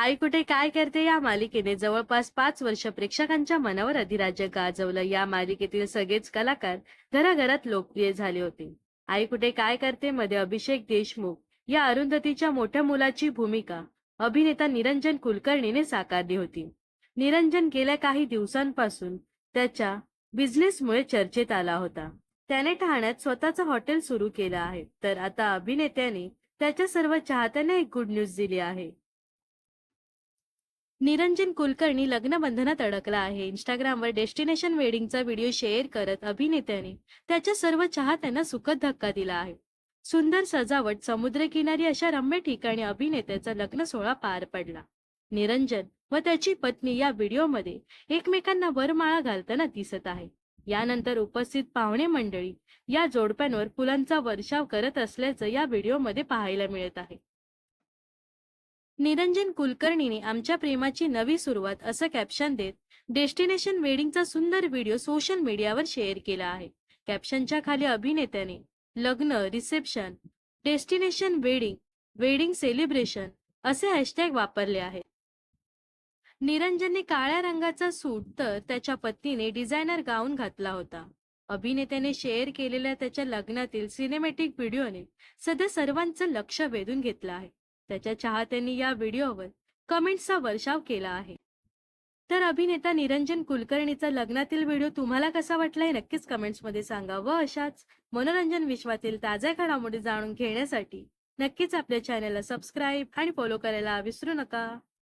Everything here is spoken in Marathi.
आई कुठे काय करते या मालिकेने जवळपास पाच वर्ष प्रेक्षकांच्या मनावर अधिराज्य गाजवलं. या मालिकेतील सगळेच कलाकार घराघरात लोकप्रिय झाले होते. आई कुठे काय करते मध्ये अभिषेक देशमुख या अरुंधतीच्या मोठ्या मुलाची भूमिका अभिनेता निरंजन कुलकर्णीने साकारली होती. निरंजन गेल्या काही दिवसांपासून त्याच्या बिझनेसमुळे चर्चेत आला होता. त्याने ठाण्यात स्वतःचं हॉटेल सुरू केलं आहे. तर आता अभिनेत्याने त्याच्या सर्व चाहत्यांना एक गुड न्यूज दिली आहे. निरंजन कुलकर्णी लग्नबंधनात अडकला आहे. इंस्टाग्रामवर डेस्टिनेशन वेडिंगचा व्हिडिओ शेअर करत अभिनेत्याने त्याच्या सर्व चाहत्यांना सुखद धक्का दिला आहे. सुंदर सजावट समुद्रकिनारी अशा रम्य ठिकाणी अभिनेत्याचा लग्न सोहळा पार पडला. निरंजन व त्याची पत्नी या व्हिडिओमध्ये एकमेकांना वरमाळा घालताना दिसत आहे. यानंतर उपस्थित पाहुणे मंडळी या जोडप्यांवर फुलांचा वर्षाव करत असल्याचं या व्हिडिओमध्ये पाहायला मिळत आहे. निरंजन कुलकर्णीने आमच्या प्रेमाची नवी सुरुवात असं कॅप्शन देत डेस्टिनेशन वेडिंगचा सुंदर व्हिडिओ सोशल मीडियावर शेअर केला आहे. कॅप्शनच्या खाली अभिनेत्याने लग्न reception destination wedding wedding celebration असे हॅशटॅग वापरले आहेत. निरंजनने काळ्या रंगाचा सूट तर त्याच्या पत्नीने डिझायनर गाऊन घातला होता. अभिनेत्याने शेअर केलेल्या त्याच्या लग्नातील सिनेमॅटिक व्हिडिओने सध्या सर्वांचं लक्ष वेधून घेतलं आहे. त्याच्या चाहत्यांनी या व्हिडिओवर कमेंट्सचा वर्षाव केला आहे. तर अभिनेता निरंजन कुलकर्णीचा लग्नातील व्हिडिओ तुम्हाला कसा वाटला हे नक्कीच कमेंट्समध्ये सांगा व अशाच मनोरंजन विश्वातील ताज्या घडामोडी जाणून घेण्यासाठी नक्कीच आपल्या चॅनलला सबस्क्राईब आणि फॉलो करायला विसरू नका.